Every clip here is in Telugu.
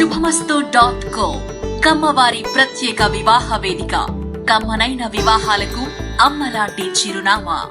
శుభమస్తు డాట్ కో కమ్మవారి ప్రత్యేక వివాహ వేదిక. కమ్మనైన వివాహాలకు అమ్మలాంటి చిరునామా.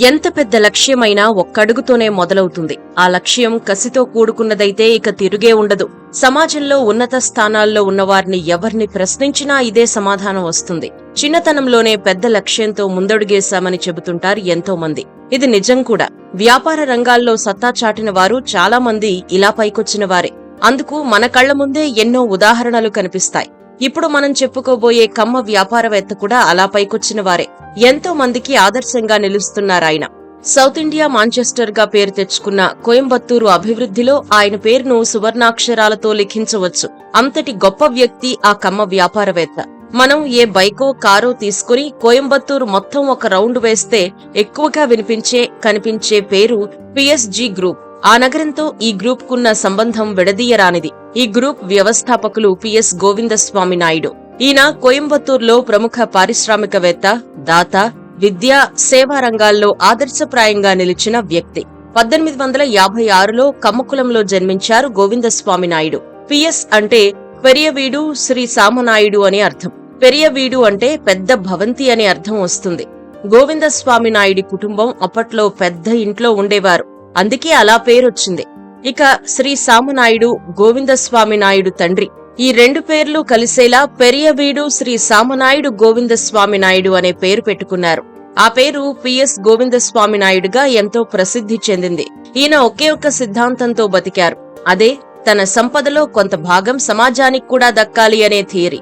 ఎంత పెద్ద లక్ష్యమైనా ఒక్కడుగుతోనే మొదలవుతుంది. ఆ లక్ష్యం కసితో కూడుకున్నదైతే ఇక తిరుగే ఉండదు. సమాజంలో ఉన్నత స్థానాల్లో ఉన్నవారిని ఎవరిని ప్రశ్నించినా ఇదే సమాధానం వస్తుంది. చిన్నతనంలోనే పెద్ద లక్ష్యంతో ముందడుగేశామని చెబుతుంటారు ఎంతో మంది ఇది నిజం కూడా. వ్యాపార రంగాల్లో సత్తా చాటిన వారు చాలా మంది ఇలా పైకొచ్చిన వారే అందుకు మన కళ్ళ ముందే ఎన్నో ఉదాహరణలు కనిపిస్తాయి. ఇప్పుడు మనం చెప్పుకోబోయే కమ్మ వ్యాపారవేత్త కూడా అలా పైకొచ్చిన వారే. ఎంతో మందికి ఆదర్శంగా నిలుస్తున్నారాయన. సౌత్ ఇండియా మాంచెస్టర్గా పేరు తెచ్చుకున్న కోయంబత్తూరు అభివృద్ధిలో ఆయన పేరును సువర్ణాక్షరాలతో లిఖించవచ్చు. అంతటి గొప్ప వ్యక్తి ఆ కమ్మ వ్యాపారవేత్త. మనం ఏ బైకో కారో తీసుకుని కోయంబత్తూరు మొత్తం ఒక రౌండ్ వేస్తే ఎక్కువగా వినిపించే కనిపించే పేరు పిఎస్జి గ్రూప్. ఆ నగరంతో ఈ గ్రూప్కున్న సంబంధం విడదీయరానిది. ఈ గ్రూప్ వ్యవస్థాపకులు పిఎస్ గోవిందస్వామి నాయుడు. ఈయన కోయంబత్తూర్లో ప్రముఖ పారిశ్రామికవేత్త దాత విద్య సేవా రంగాల్లో ఆదర్శప్రాయంగా నిలిచిన వ్యక్తి. పద్దెనిమిది వందల యాభై ఆరులో కమ్మకులంలో జన్మించారు గోవిందస్వామి నాయుడు. పిఎస్ అంటే పెరియవీడు శ్రీ సామనాయుడు అని అర్థం. పెరియవీడు అంటే పెద్ద భవంతి అని అర్థం వస్తుంది. గోవిందస్వామి నాయుడి కుటుంబం అప్పట్లో పెద్ద ఇంట్లో ఉండేవారు. అందుకే అలా పేరొచ్చింది. ఇక శ్రీ సామనాయుడు గోవిందస్వామి నాయుడు తండ్రి. ఈ రెండు పేర్లు కలిసేలా పెరియవీడు శ్రీ సామనాయుడు గోవిందస్వామి నాయుడు అనే పేరు పెట్టుకున్నారు. ఆ పేరు పిఎస్ గోవిందస్వామి నాయుడుగా ఎంతో ప్రసిద్ధి చెందింది. ఈయన ఒకే ఒక్క సిద్ధాంతంతో బతికారు. అదే తన సంపదలో కొంత భాగం సమాజానికి కూడా దక్కాలి అనే థియరీ.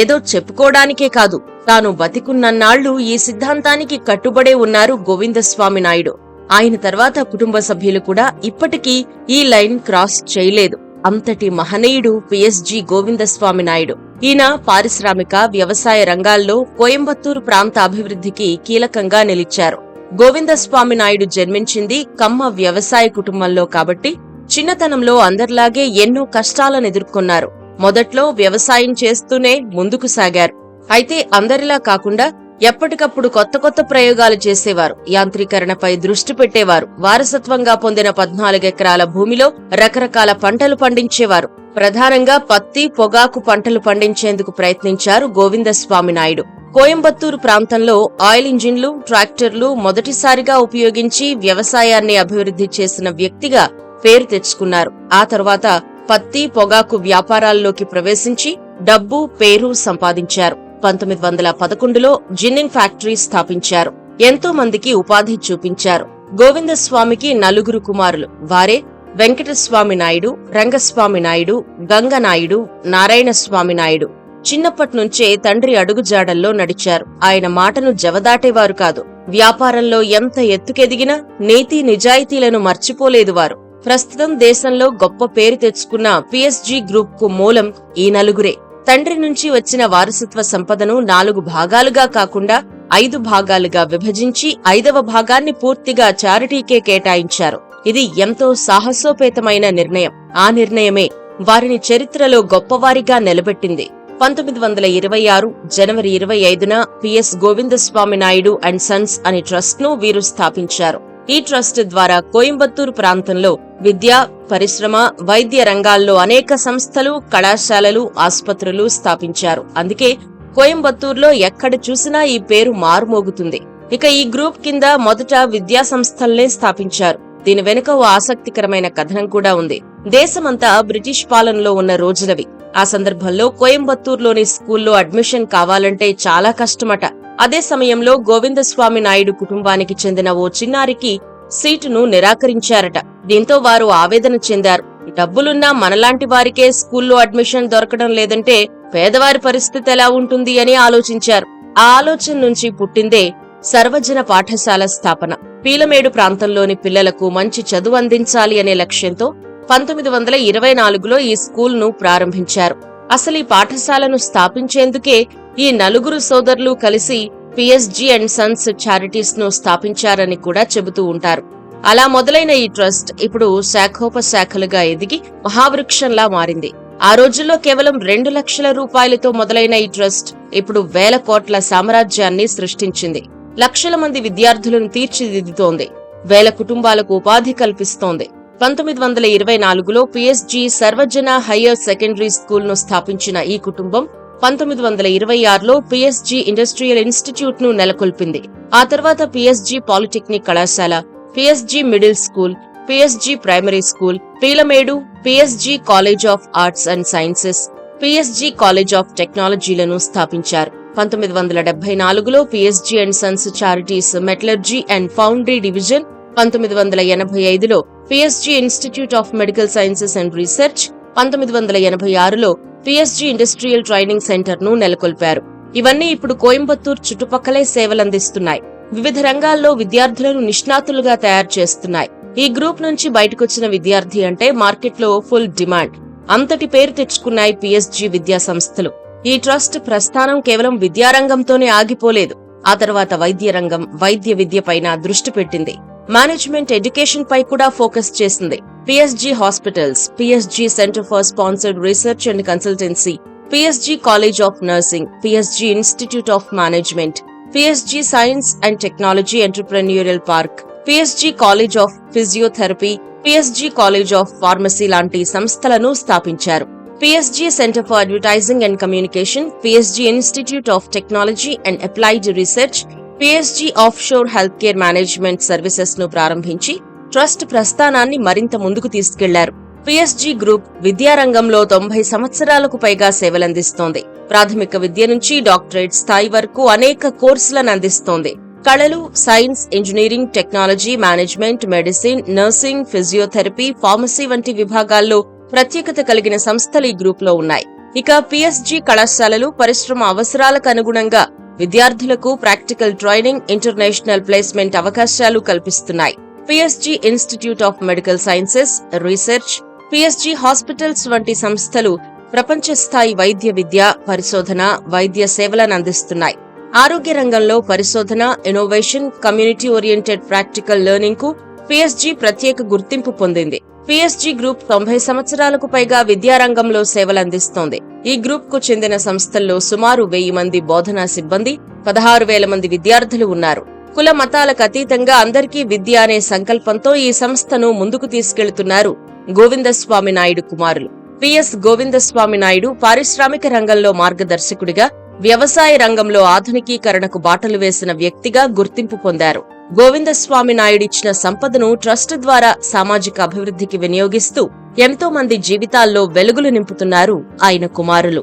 ఏదో చెప్పుకోవడానికే కాదు తాను బతికున్నన్నాళ్ళు ఈ సిద్ధాంతానికి కట్టుబడే ఉన్నారు గోవిందస్వామి నాయుడు. ఆయన తర్వాత కుటుంబ సభ్యులు కూడా ఇప్పటికీ ఈ లైన్ క్రాస్ చేయలేదు. అంతటి మహనీయుడు పిఎస్జి గోవిందస్వామి నాయుడు. ఈయన పారిశ్రామిక వ్యవసాయ రంగాల్లో కోయంబత్తూరు ప్రాంత అభివృద్ధికి కీలకంగా నిలిచారు. గోవిందస్వామి నాయుడు జన్మించింది కమ్మ వ్యవసాయ కుటుంబంలో కాబట్టి చిన్నతనంలో అందరిలాగే ఎన్నో కష్టాలను ఎదుర్కొన్నారు. మొదట్లో వ్యవసాయం చేస్తూనే ముందుకు సాగారు. అయితే అందరిలా కాకుండా ఎప్పటికప్పుడు కొత్త కొత్త ప్రయోగాలు చేసేవారు. యాంత్రీకరణపై దృష్టి పెట్టేవారు. వారసత్వంగా పొందిన పద్నాలుగు ఎకరాల భూమిలో రకరకాల పంటలు పండించేవారు. ప్రధానంగా పత్తి పొగాకు పంటలు పండించేందుకు ప్రయత్నించారు గోవిందస్వామి నాయుడు. కోయంబత్తూరు ప్రాంతంలో ఆయిల్ ఇంజిన్లు ట్రాక్టర్లు మొదటిసారిగా ఉపయోగించి వ్యవసాయాన్ని అభివృద్ధి చేసిన వ్యక్తిగా పేరు తెచ్చుకున్నారు. ఆ తర్వాత పత్తి పొగాకు వ్యాపారాల్లోకి ప్రవేశించి డబ్బు పేరు సంపాదించారు. పంతొమ్మిది వందల పదకొండులో జిన్నింగ్ ఫ్యాక్టరీ స్థాపించారు. ఎంతో మందికి ఉపాధి చూపించారు. గోవిందస్వామికి నలుగురు కుమారులు. వారే వెంకటస్వామి నాయుడు రంగస్వామి నాయుడు గంగనాయుడు నారాయణస్వామి నాయుడు. చిన్నప్పటి నుంచే తండ్రి అడుగుజాడల్లో నడిచారు. ఆయన మాటను జవదాటేవారు కాదు. వ్యాపారంలో ఎంత ఎత్తుకెదిగినా నీతి నిజాయితీలను మర్చిపోలేదు వారు. ప్రస్తుతం దేశంలో గొప్ప పేరు తెచ్చుకున్న పిఎస్జి గ్రూప్కు మూలం ఈ నలుగురే. తండ్రి నుంచి వచ్చిన వారసత్వ సంపదను నాలుగు భాగాలుగా కాకుండా ఐదు భాగాలుగా విభజించి ఐదవ భాగాన్ని పూర్తిగా చారిటీకే కేటాయించారు. ఇది ఎంతో సాహసోపేతమైన నిర్ణయం. ఆ నిర్ణయమే వారిని చరిత్రలో గొప్పవారిగా నిలబెట్టింది. పంతొమ్మిది వందల ఇరవై ఆరు జనవరి ఇరవై ఐదున P S Govindaswamy Naidu and sons అనే ట్రస్ట్ను వీరు స్థాపించారు. ఈ ట్రస్ట్ ద్వారా కోయంబత్తూరు ప్రాంతంలో విద్య పరిశ్రమ వైద్య రంగాల్లో అనేక సంస్థలు కళాశాలలు ఆసుపత్రులు స్థాపించారు. అందుకే కోయంబత్తూరులో ఎక్కడ చూసినా ఈ పేరు మారుమోగుతుంది. ఇక ఈ గ్రూప్ కింద మొదట విద్యా సంస్థల్నే స్థాపించారు. దీని వెనుక ఓ ఆసక్తికరమైన కథనం కూడా ఉంది. దేశమంతా బ్రిటిష్ పాలనలో ఉన్న రోజులవి. ఆ సందర్భంలో కోయంబత్తూరులోని స్కూల్లో అడ్మిషన్ కావాలంటే చాలా కష్టమట. అదే సమయంలో గోవిందస్వామి నాయుడు కుటుంబానికి చెందిన ఓ చిన్నారికి సీటును నిరాకరించారట. దీంతో వారు ఆవేదన చెందారు. డబ్బులున్నా మనలాంటి వారికే స్కూల్లో అడ్మిషన్ దొరకడం లేదంటే పేదవారి పరిస్థితి ఎలా ఉంటుంది అని ఆలోచించారు. ఆ ఆలోచన నుంచి పుట్టిందే సర్వజన పాఠశాల స్థాపన. పీలమేడు ప్రాంతంలోని పిల్లలకు మంచి చదువు అందించాలి అనే లక్ష్యంతో పంతొమ్మిది వందల ఇరవై నాలుగులో ఈ స్కూల్ను ప్రారంభించారు. అసలు ఈ పాఠశాలను స్థాపించేందుకే ఈ నలుగురు సోదరులు కలిసి పిఎస్జి అండ్ సన్స్ చారిటీస్ను స్థాపించారని కూడా చెబుతూ ఉంటారు. అలా మొదలైన ఈ ట్రస్ట్ ఇప్పుడు శాఖోపశాఖలుగా ఎదిగి మహావృక్షంలా మారింది. ఆ రోజుల్లో కేవలం రెండు లక్షల రూపాయలతో మొదలైన ఈ ట్రస్ట్ ఇప్పుడు వేల కోట్ల సామ్రాజ్యాన్ని సృష్టించింది. లక్షల మంది విద్యార్థులను తీర్చిదిద్దుతోంది. వేల కుటుంబాలకు ఉపాధి కల్పిస్తోంది. పంతొమ్మిది వందల ఇరవై నాలుగులో పిఎస్జీ సర్వజన హయ్యర్ సెకండరీ స్కూల్ను స్థాపించిన ఈ కుటుంబం పంతొమ్మిది వందల ఇరవై ఆరులో పిఎస్జీ ఇండస్ట్రియల్ ఇన్స్టిట్యూట్ను నెలకొల్పింది. ఆ తర్వాత పిఎస్జి పాలిటెక్నిక్ కళాశాల P S G middle school P S G primary school Peelamedu P S G college of arts and sciences P S G college of టెక్నాలజీలను స్థాపించారు. పంతొమ్మిది వందల డెబ్బై నాలుగులో P S G and sons charities metallurgy and foundry division పంతొమ్మిది వందల ఎనభై ఐదులో P S G institute of medical sciences and research పంతొమ్మిది వందల ఎనభై ఆరులో పిఎస్జీ ఇండస్ట్రియల్ ట్రైనింగ్ సెంటర్ను నెలకొల్పారు. ఇవన్నీ ఇప్పుడు కోయంబత్తూర్ చుట్టుపక్కలే సేవలందిస్తున్నాయి. వివిధ రంగాల్లో విద్యార్థులను నిష్ణాతులుగా తయారు చేస్తున్నాయి. ఈ గ్రూప్ నుంచి బయటకొచ్చిన విద్యార్థి అంటే మార్కెట్లో ఫుల్ డిమాండ్. అంతటి పేరు తెచ్చుకున్నాయి పిఎస్జి విద్యా సంస్థలు. ఈ ట్రస్ట్ ప్రస్థానం కేవలం విద్యారంగంతోనే ఆగిపోలేదు. ఆ తర్వాత వైద్య రంగం వైద్య విద్య పైన దృష్టి పెట్టింది. మేనేజ్మెంట్ ఎడ్యుకేషన్ పై కూడా ఫోకస్ చేసింది P S G hospitals P S G centre for sponsored research and consultancy P S G college of nursing P S G institute of management P S G science and technology entrepreneurial park P S G college of physiotherapy P S G college of pharmacy లాంటి సంస్థలను స్థాపించారు. P S G centre for advertising and communication P S G institute of technology and applied research P S G of shore health care management సర్వీసెస్ను ప్రారంభించి ట్రస్ట్ ప్రస్థానాన్ని మరింత ముందుకు తీసుకెళ్ళారు. పిఎస్జి గ్రూప్ విద్యారంగంలో తొంభై సంవత్సరాలకు పైగా సేవలందిస్తోంది. ప్రాథమిక విద్య నుంచి డాక్టరేట్ స్థాయి వరకు అనేక కోర్సులను అందిస్తోంది. కళలు science engineering technology management medicine nursing physiotherapy pharmacy వంటి విభాగాల్లో ప్రత్యేకత కలిగిన సంస్థలు ఈ గ్రూప్లో ఉన్నాయి. ఇక పిఎస్జి కళాశాలలు పరిశ్రమ అవసరాలకు అనుగుణంగా విద్యార్థులకు ప్రాక్టికల్ ట్రైనింగ్ ఇంటర్నేషనల్ ప్లేస్మెంట్ అవకాశాలు కల్పిస్తున్నాయి. P S G institute of medical sciences research P S G hospitals వంటి సంస్థలు ప్రపంచ స్థాయి వైద్య విద్య పరిశోధన వైద్య సేవలను అందిస్తున్నాయి. ఆరోగ్య రంగంలో పరిశోధన ఇన్నోవేషన్ కమ్యూనిటీ ఓరియంటెడ్ ప్రాక్టికల్ లెర్నింగ్కు పిఎస్జి ప్రత్యేక గుర్తింపు పొందింది. పిఎస్జీ గ్రూప్ తొంభై సంవత్సరాలకు పైగా విద్యారంగంలో సేవలందిస్తోంది. ఈ గ్రూప్కు చెందిన సంస్థల్లో సుమారు వెయ్యి మంది బోధనా సిబ్బంది పదహారు వేల మంది విద్యార్థులు ఉన్నారు. కుల మతాలకు అతీతంగా అందరికీ విద్య అనే సంకల్పంతో ఈ సంస్థను ముందుకు తీసుకెళ్తున్నారు గోవిందస్వామి నాయుడు కుమారులు. పిఎస్ గోవిందస్వామి నాయుడు పారిశ్రామిక రంగంలో మార్గదర్శకుడిగా వ్యవసాయ రంగంలో ఆధునికీకరణకు బాటలు వేసిన వ్యక్తిగా గుర్తింపు పొందారు. గోవిందస్వామి నాయుడిచ్చిన సంపదను ట్రస్ట్ ద్వారా సామాజిక అభివృద్ధికి వినియోగిస్తూ ఎంతో మంది జీవితాల్లో వెలుగులు నింపుతున్నారు ఆయన కుమారులు.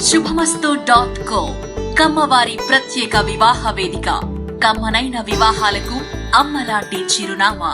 శుభమస్తు డాట్ కో కమ్మవారి ప్రత్యేక వివాహ వేదిక. కమ్మనైన వివాహాలకు అమ్మలాంటి చిరునామా.